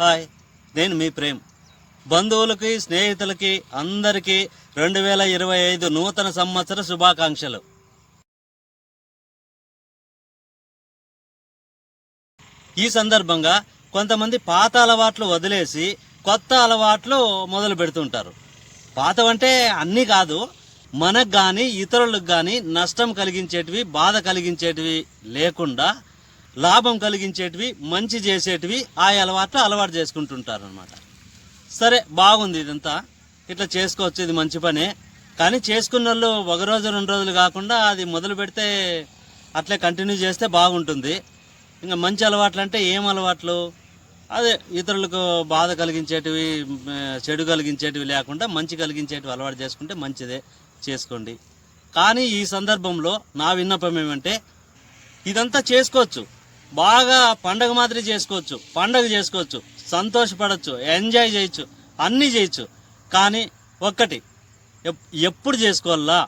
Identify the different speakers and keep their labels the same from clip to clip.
Speaker 1: Hi నేను మీ ప్రేమ్. బంధువులకి స్నేహితులకి అందరికీ రెండు వేల ఇరవై ఐదు నూతన సంవత్సర శుభాకాంక్షలు. ఈ సందర్భంగా కొంతమంది పాత అలవాట్లు వదిలేసి కొత్త అలవాట్లు మొదలు పెడుతుంటారు. పాతవంటే అన్నీ కాదు మనకు కానీ ఇతరులకు కానీ నష్టం కలిగించేటివి బాధ కలిగించేటివి లేకుండా లాభం కలిగించేటివి మంచి చేసేటివి ఆ అలవాట్లు అలవాటు చేసుకుంటుంటారు అనమాట సరే బాగుంది ఇదంతా. ఇట్లా చేసుకోవచ్చు ఇది మంచి పనే. కానీ చేసుకున్న వాళ్ళు ఒక రోజు రెండు రోజులు కాకుండా అది మొదలు పెడితే అట్లే కంటిన్యూ చేస్తే బాగుంటుంది. ఇంకా మంచి అలవాట్లు అంటే ఏం అలవాట్లు? అదే ఇతరులకు బాధ కలిగించేటివి చెడు కలిగించేటివి లేకుండా మంచి కలిగించేటివి అలవాటు చేసుకుంటే మంచిదే చేసుకోండి. కానీ ఈ సందర్భంలో నా విన్నపం ఏమంటే ఇదంతా చేసుకోవచ్చు. బాగా పండగ మాదిరి చేసుకోవచ్చు పండగ చేసుకోవచ్చు సంతోషపడవచ్చు ఎంజాయ్ చేయొచ్చు అన్నీ చేయొచ్చు. కానీ ఒక్కటి ఎప్పుడు చేసుకోవాలా?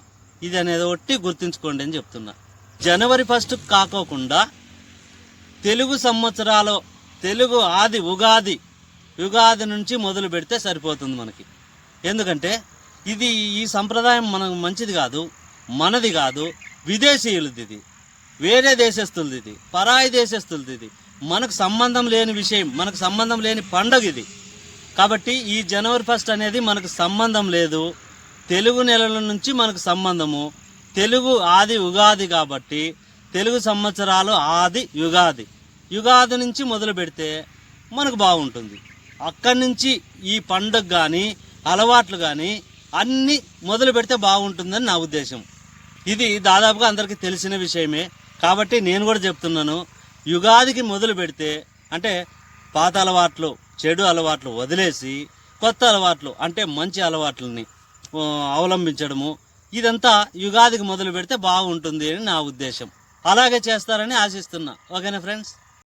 Speaker 1: ఇది అనేది ఒకటి గుర్తుంచుకోండి అని చెప్తున్నా. జనవరి ఫస్ట్ కాకోకుండా తెలుగు సంవత్సరాలు తెలుగు ఆది ఉగాది యుగాది నుంచి మొదలు పెడితే సరిపోతుంది మనకి. ఎందుకంటే ఇది ఈ సంప్రదాయం మనకు మంచిది కాదు మనది కాదు విదేశీయులది ఇది. వేరే దేశస్తులది ఇది. పరాయి దేశస్తులది ఇది. మనకు సంబంధం లేని విషయం మనకు సంబంధం లేని పండగ ఇది. కాబట్టి ఈ జనవరి ఫస్ట్ అనేది మనకు సంబంధం లేదు. తెలుగు నెలల నుంచి మనకు సంబంధము. తెలుగు ఆది ఉగాది కాబట్టి తెలుగు సంవత్సరాలు ఆది యుగాది. యుగాది నుంచి మొదలు పెడితే మనకు బాగుంటుంది. అక్కడి నుంచి ఈ పండుగ కానీ అలవాట్లు కానీ అన్నీ మొదలు పెడితే బాగుంటుందని నా ఉద్దేశం. ఇది దాదాపుగా అందరికీ తెలిసిన విషయమే. కాబట్టి నేను కూడా చెప్తున్నాను యుగాదికి మొదలు పెడితే అంటే పాత అలవాట్లు చెడు అలవాట్లు వదిలేసి కొత్త అలవాట్లు అంటే మంచి అలవాట్లని అవలంబించడము ఇదంతా యుగాదికి మొదలు పెడితే బాగుంటుంది అని నా ఉద్దేశం. అలాగే చేస్తారని ఆశిస్తున్నా. ఓకేనా ఫ్రెండ్స్?